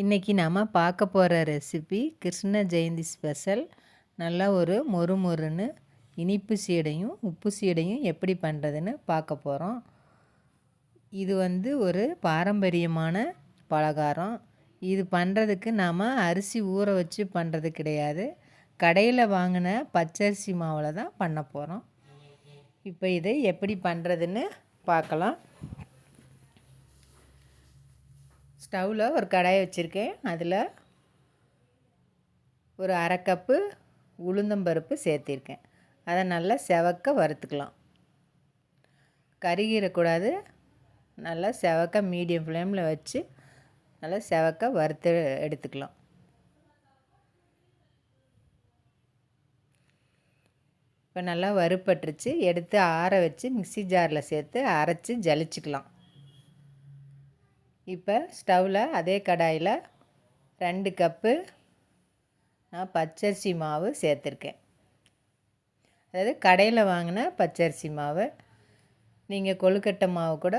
இன்றைக்கி நாம் பார்க்க போகிற ரெசிபி கிருஷ்ண ஜெயந்தி ஸ்பெஷல் நல்லா ஒரு மொறு மொறுன்னு இனிப்பு சீடையும் உப்பு சீடையும் எப்படி பண்ணுறதுன்னு பார்க்க போகிறோம் இது வந்து ஒரு பாரம்பரியமான பலகாரம். இது பண்ணுறதுக்கு நாம் அரிசி ஊற வச்சு பண்ணுறது கிடையாது. கடையில் வாங்கின பச்சரிசி மாவில் தான் பண்ண போகிறோம் இப்போ இதை எப்படி பண்ணுறதுன்னு பார்க்கலாம். ஸ்டவ்வில் ஒரு கடாயை வச்சுருக்கேன். அதில் ஒரு அரை கப்பு உளுந்தம்பருப்பு சேர்த்திருக்கேன். அதை நல்லா செவக்க வறுத்துக்கலாம். கருகிடக்கூடாது நல்லா செவக்க மீடியம் ஃப்ளேமில் வச்சு நல்லா செவக்க வறுத்து எடுத்துக்கலாம். இப்போ நல்லா வறுப்பட்டுருச்சு எடுத்து ஆற வச்சு மிக்சி ஜாரில் சேர்த்து அரைச்சி ஜலிச்சுக்கலாம். இப்போ ஸ்டவ்வில் அதே கடாயில் ரெண்டு கப்பு நான் பச்சரிசி மாவு சேர்த்துருக்கேன். அதாவது கடையில் வாங்கின பச்சரிசி மாவு நீங்கள் கொழுக்கட்டை மாவு கூட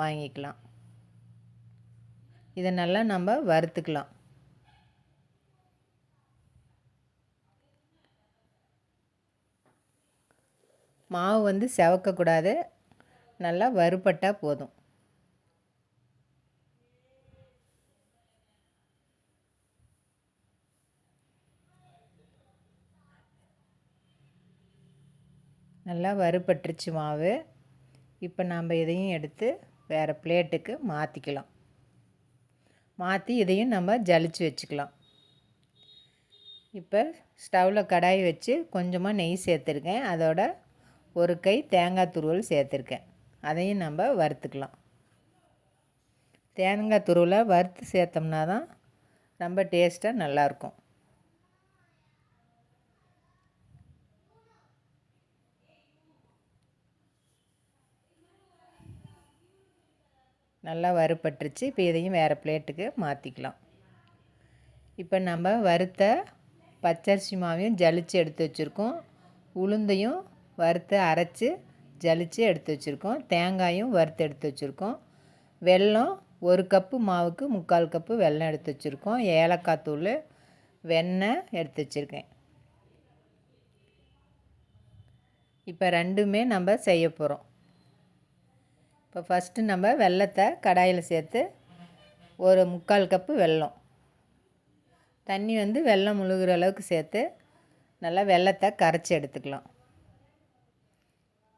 வாங்கிக்கலாம். இதை நல்லா நம்ம வறுத்துக்கலாம். மாவு வந்து செவக்கக்கூடாது நல்லா வறுபட்டால் போதும். நல்லா வறுபட்டுருச்சு மாவு. இப்போ நாம் இதையும் எடுத்து வேறு பிளேட்டுக்கு மாற்றிக்கலாம் மாற்றி இதையும் நம்ம ஜலிச்சு வச்சுக்கலாம். இப்போ ஸ்டவ்வில் கடாய் வச்சு கொஞ்சமாக நெய் சேர்த்துருக்கேன். அதோட ஒரு கை தேங்காய் துருவல் சேர்த்துருக்கேன். அதையும் நம்ம வறுத்துக்கலாம். தேங்காய் துருவலை வறுத்து சேர்த்தோம்னா தான் ரொம்ப டேஸ்ட்டாக நல்லாயிருக்கும். நல்லா வறுப்பட்டுருச்சு இப்போ இதையும் வேறு பிளேட்டுக்கு மாற்றிக்கலாம் இப்போ நம்ம வறுத்த பச்சரிசி மாவையும் ஜலித்து எடுத்து வச்சுருக்கோம். உளுந்தையும் வறுத்து அரைச்சி ஜலித்து எடுத்து வச்சுருக்கோம். தேங்காயும் வறுத்து எடுத்து வச்சுருக்கோம். வெல்லம் ஒரு கப்பு மாவுக்கு முக்கால் கப்பு வெல்லம் எடுத்து வச்சுருக்கோம். ஏலக்காய் தூள் வெண்ணெய் எடுத்து வச்சுருக்கேன். இப்போ ரெண்டுமே நம்ம செய்ய போகிறோம் இப்போ ஃபஸ்ட்டு நம்ம வெள்ளத்தை கடாயில் சேர்த்து ஒரு முக்கால் கப்பு வெல்லம். தண்ணி வந்து வெள்ளம் முழுகிற அளவுக்கு சேர்த்து நல்லா வெள்ளத்தை கரைச்சி எடுத்துக்கலாம்.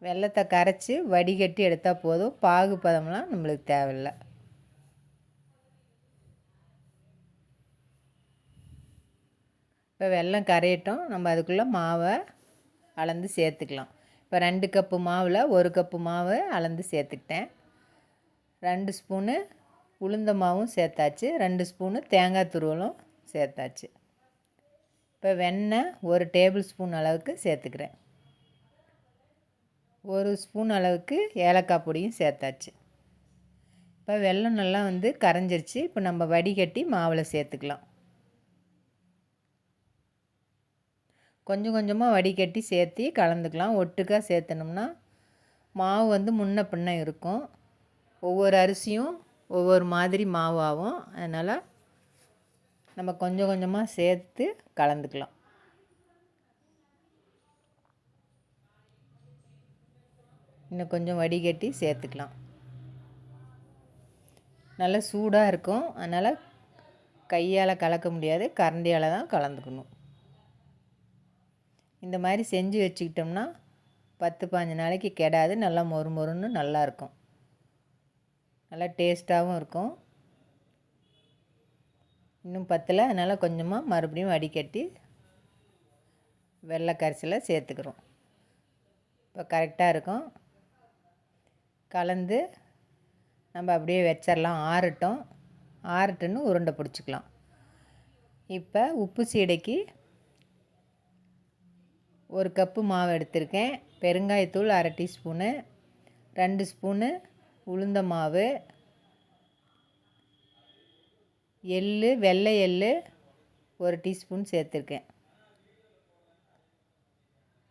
வெள்ளத்தை கரைச்சி வடிகட்டி எடுத்தால் போதும். பாகு பதம்லாம் நம்மளுக்கு தேவையில்லை. இப்போ வெள்ளம் கரையட்டும். நம்ம அதுக்குள்ளே மாவை அளந்து சேர்த்துக்கலாம். இப்போ ரெண்டு கப்பு மாவில் ஒரு கப்பு மாவு அளந்து சேர்த்துக்கிட்டேன். ரெண்டு ஸ்பூனு உளுந்த மாவும் சேர்த்தாச்சு. ரெண்டு ஸ்பூனு தேங்காய் துருவலும் சேர்த்தாச்சு. இப்போ வெண்ணெய் ஒரு டேபிள் ஸ்பூன் அளவுக்கு சேர்த்துக்கிறேன். ஒரு ஸ்பூன் அளவுக்கு ஏலக்காய் பொடியும் சேர்த்தாச்சு. இப்போ வெள்ளம் நல்லா வந்து கரைஞ்சிருச்சு. இப்போ நம்ம வடிகட்டி மாவில் சேர்த்துக்கலாம். கொஞ்சம் கொஞ்சமாக வடிகட்டி சேர்த்து கலந்துக்கலாம். ஒட்டுக்காக சேர்த்தனோம்னா மாவு வந்து முன்ன பின்ன இருக்கும். ஒவ்வொரு அரிசியும் ஒவ்வொரு மாதிரி மாவு ஆகும் அதனால் நம்ம கொஞ்சம் கொஞ்சமாக சேர்த்து கலந்துக்கலாம். இன்னும் கொஞ்சம் வடிகட்டி சேர்த்துக்கலாம். நல்லா சூடாக இருக்கும். அதனால் கையால் கலக்க முடியாது. கரண்டியால் தான் கலந்துக்கணும். இந்த மாதிரி செஞ்சு வச்சுக்கிட்டோம்னா பத்து பாஞ்சு நாளைக்கு கெடாது. நல்லா மொறு மொறுன்னு நல்லாயிருக்கும் நல்லா டேஸ்ட்டாகவும் இருக்கும். இன்னும் பத்தில் அதனால் கொஞ்சமாக மறுபடியும் வடிகட்டி வெள்ளை கரிசியில் சேர்த்துக்கிறோம். இப்போ கரெக்டாக இருக்கும். கலந்து நம்ம அப்படியே வச்சிடலாம் ஆறட்டும். ஆறட்டுன்னு உருண்டை பிடிச்சிக்கலாம். இப்போ உப்பு சீடைக்கு ஒரு கப்பு மாவு எடுத்திருக்கேன். பெருங்காயத்தூள் அரை டீஸ்பூனு. ரெண்டு ஸ்பூனு உளுந்த மாவு. எள் வெள்ளை எள் ஒரு டீஸ்பூன் சேர்த்துருக்கேன்.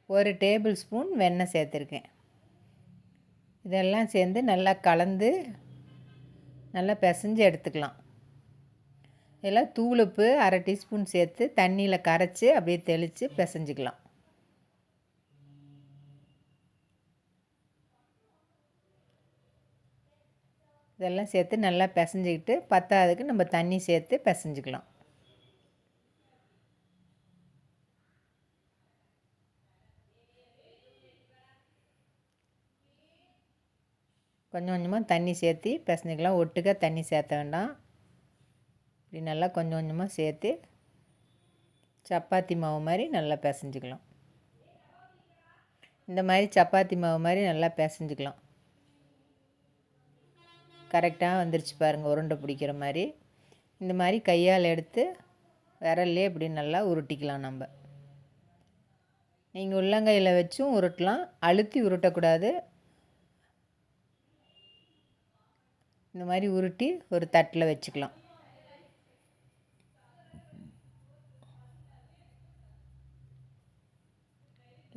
ஒரு டேபிள் ஸ்பூன் வெண்ணெய் சேர்த்துருக்கேன். இதெல்லாம் சேர்ந்து நல்லா கலந்து நல்லா பிசைஞ்சு எடுத்துக்கலாம். இதெல்லாம் தூளுப்பு அரை டீஸ்பூன் சேர்த்து தண்ணியில் கரைச்சி அப்படியே தெளித்து பிசைஞ்சிக்கலாம். இதெல்லாம் சேர்த்து நல்லா பிசைஞ்சிக்கிட்டு பத்தாவதுக்கு நம்ம தண்ணி சேர்த்து பிசைஞ்சிக்கலாம். கொஞ்சம் கொஞ்சமாக தண்ணி சேர்த்து பிசைஞ்சிக்கலாம். ஒட்டுக்க தண்ணி சேர்த்த வேண்டாம். இப்படி நல்லா கொஞ்சம் கொஞ்சமாக சேர்த்து சப்பாத்தி மாவு மாதிரி நல்லா பிசைஞ்சிக்கலாம். இந்த மாதிரி சப்பாத்தி மாவு மாதிரி நல்லா பிசைஞ்சிக்கலாம். கரெக்டாக வந்துருச்சு பாருங்கள் உருண்டை பிடிக்கிற மாதிரி. இந்த மாதிரி கையால் எடுத்து விரல்லே இப்படி நல்லா உருட்டிக்கலாம் நம்ம. நீங்கள் உள்ளங்கையில் வச்சும் உருட்டலாம் அழுத்தி உருட்டக்கூடாது. இந்த மாதிரி உருட்டி ஒரு தட்டில் வச்சுக்கலாம்.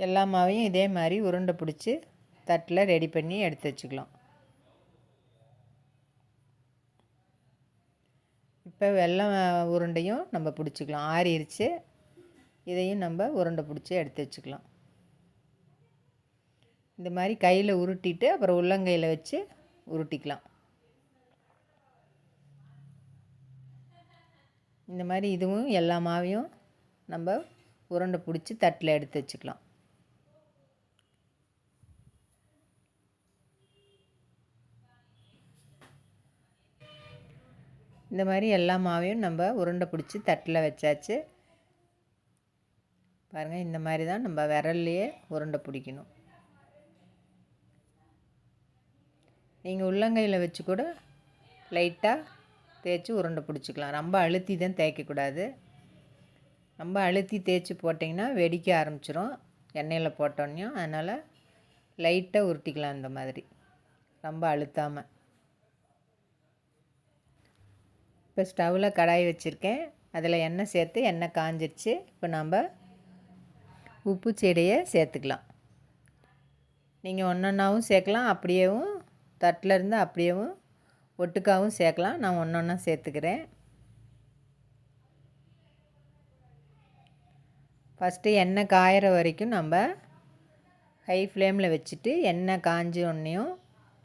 எல்லா மாவையும் இதே மாதிரி உருண்டை பிடிச்சி தட்டில் ரெடி பண்ணி எடுத்து வச்சுக்கலாம். இப்போ வெள்ளம் உருண்டையும் நம்ம பிடிச்சிக்கலாம். ஆறிடுச்சு இதையும் நம்ம உருண்டை பிடிச்சி எடுத்து வச்சுக்கலாம். இந்த மாதிரி கையில் உருட்டிட்டு அப்புறம் உள்ளங்கையில் வச்சு உருட்டிக்கலாம். இந்த மாதிரி இதுவும் எல்லா மாவையும் நம்ம உருண்டை பிடிச்சி தட்டில் எடுத்து வச்சுக்கலாம். இந்த மாதிரி எல்லா மாவையும் நம்ம உருண்டை பிடிச்சி தட்டில் வச்சாச்சு. பாருங்கள் இந்த மாதிரி தான் நம்ம விரல்லையே உருண்டை பிடிக்கணும். நீங்கள் உள்ளங்கையில் வச்சு கூட லைட்டாக தேய்ச்சி உருண்டை பிடிச்சிக்கலாம். ரொம்ப அழுத்தி தான் தேய்க்கக்கூடாது. ரொம்ப அழுத்தி தேய்ச்சி போட்டிங்கன்னா வெடிக்க ஆரம்பிச்சிரும். எண்ணெயில் போட்டோன்னே அதனால் லைட்டாக உருட்டிக்கலாம் இந்த மாதிரி. ரொம்ப அழுத்தாமல் இப்போ ஸ்டவ்வில் கடாய் வச்சுருக்கேன். அதில் எண்ணெய் சேர்த்து எண்ணெய் காஞ்சிடுச்சு இப்போ நம்ம உப்பு செடியை சேர்த்துக்கலாம். நீங்கள் ஒன்றொன்றாவும் சேர்க்கலாம். அப்படியேவும் தட்டில் இருந்து அப்படியேவும் ஒட்டுக்காவும் சேர்க்கலாம். நான் ஒன்று ஒன்றா சேர்த்துக்கிறேன். ஃபஸ்ட்டு எண்ணெய் காயிற வரைக்கும் நம்ம ஹை ஃப்ளேமில் வச்சுட்டு எண்ணெய் காஞ்சி ஒன்றையும்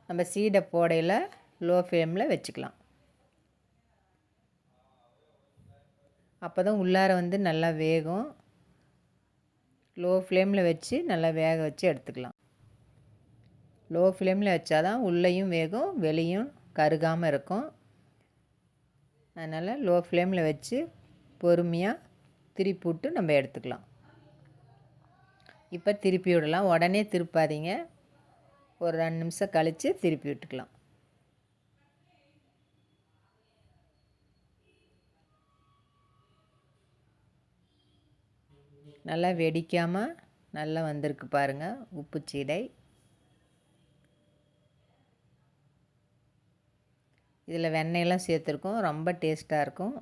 நம்ம சீடை போடையில் லோ ஃப்ளேமில் வச்சுக்கலாம். அப்போ தான் உள்ளார வந்து நல்லா வேகும். லோ ஃப்ளேமில் வச்சு நல்லா வேக வச்சு எடுத்துக்கலாம். லோ ஃப்ளேமில் வச்சா தான் உள்ளேயும் வேகும் வெளியும் கருகாமல் இருக்கும். அதனால் லோ ஃப்ளேமில் வச்சு பொறுமையாக திருப்பி விட்டு நம்ம எடுத்துக்கலாம். இப்போ திருப்பி விடலாம். உடனே திருப்பாதீங்க. ஒரு ரெண்டு நிமிஷம் கழித்து திருப்பி விட்டுக்கலாம். நல்லா வெடிக்காமல் நல்லா வந்திருக்கு பாருங்கள் உப்பு சீடை இதில் வெண்ணெயெல்லாம் சேர்த்துருக்கோம் ரொம்ப டேஸ்ட்டாக இருக்கும்.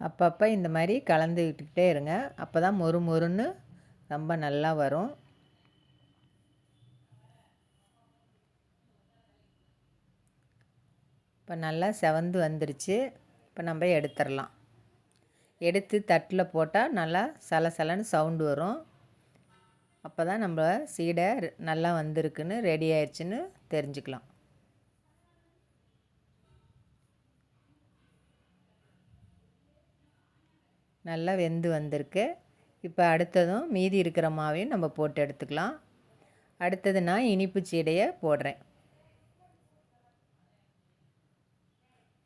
அப்பப்போ இந்த மாதிரி கலந்து விட்டுக்கிட்டே இருங்க அப்போ தான் மொறு மொறுன்னு ரொம்ப நல்லா வரும். இப்போ நல்லா செவந்து வந்துருச்சு. இப்போ நம்ம எடுத்துடலாம். எடுத்து தட்டில் போட்டால் நல்லா சலசலன்னு சவுண்டு வரும். அப்போ தான் நம்ம சீடை நல்லா வந்திருக்குன்னு ரெடி ஆயிடுச்சுன்னு தெரிஞ்சுக்கலாம். நல்லா வெந்து வந்திருக்கு. இப்போ அடுத்ததும் மீதி இருக்கிற மாவையும் நம்ம போட்டு எடுத்துக்கலாம். அடுத்தது நான் இனிப்பு சீடையை போடுறேன்.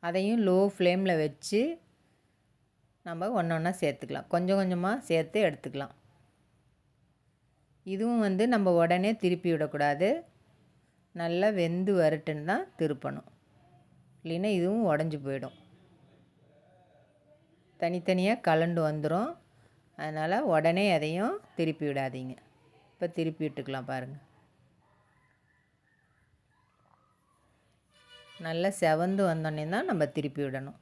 அதையும் லோ ஃப்ளேமில் வச்சு நம்ம ஒன்று ஒன்றா சேர்த்துக்கலாம். கொஞ்சம் கொஞ்சமாக சேர்த்து எடுத்துக்கலாம். இதுவும் வந்து நம்ம உடனே திருப்பி விடக்கூடாது. நல்லா வெந்து வரட்டுன்னு தான் திருப்பணும். இல்லைன்னா இதுவும் உடஞ்சி போயிடும். தனித்தனியாக கலண்டு வந்துடும் அதனால் உடனே எதையும் திருப்பி விடாதீங்க. இப்போ திருப்பி விட்டுக்கலாம் பாருங்கள் நல்லா செவந்து வந்தோடனே தான் நம்ம திருப்பி விடணும்.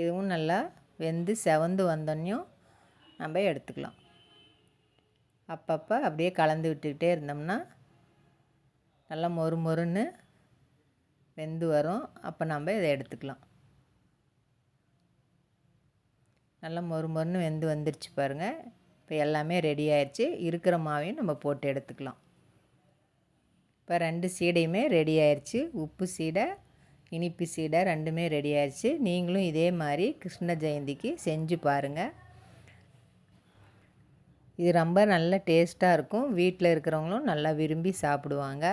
இதுவும் நல்லா வெந்து செவந்து வந்தோடனையும் நம்ம எடுத்துக்கலாம். அப்பப்போ அப்படியே கலந்து விட்டுக்கிட்டே இருந்தோம்னா நல்லா மொறு மொறுன்னு வெந்து வரும். அப்போ நம்ம இதை எடுத்துக்கலாம். நல்லா மொறு மொறுன்னு வெந்து வந்துருச்சு பாருங்கள் இப்போ எல்லாமே ரெடி ஆயிடுச்சு இருக்கிற மாவையும் நம்ம போட்டு எடுத்துக்கலாம். இப்போ ரெண்டு சீடையுமே ரெடி ஆயிடுச்சு உப்பு சீடை இனிப்பு சீடை ரெண்டுமே ரெடி ஆயிடுச்சு நீங்களும் இதே மாதிரி கிருஷ்ண ஜெயந்திக்கு செஞ்சு பாருங்கள் இது ரொம்ப நல்ல டேஸ்ட்டாக இருக்கும். வீட்டில் இருக்கிறவங்களும் நல்லா விரும்பி சாப்பிடுவாங்க.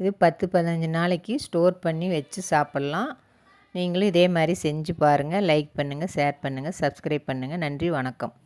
இது பத்து பதினஞ்சு நாளைக்கு ஸ்டோர் பண்ணி வச்சு சாப்பிட்லாம். நீங்களும் இதே மாதிரி செஞ்சு பாருங்கள் லைக் பண்ணுங்கள் ஷேர் பண்ணுங்கள் சப்ஸ்கிரைப் பண்ணுங்கள் நன்றி வணக்கம்.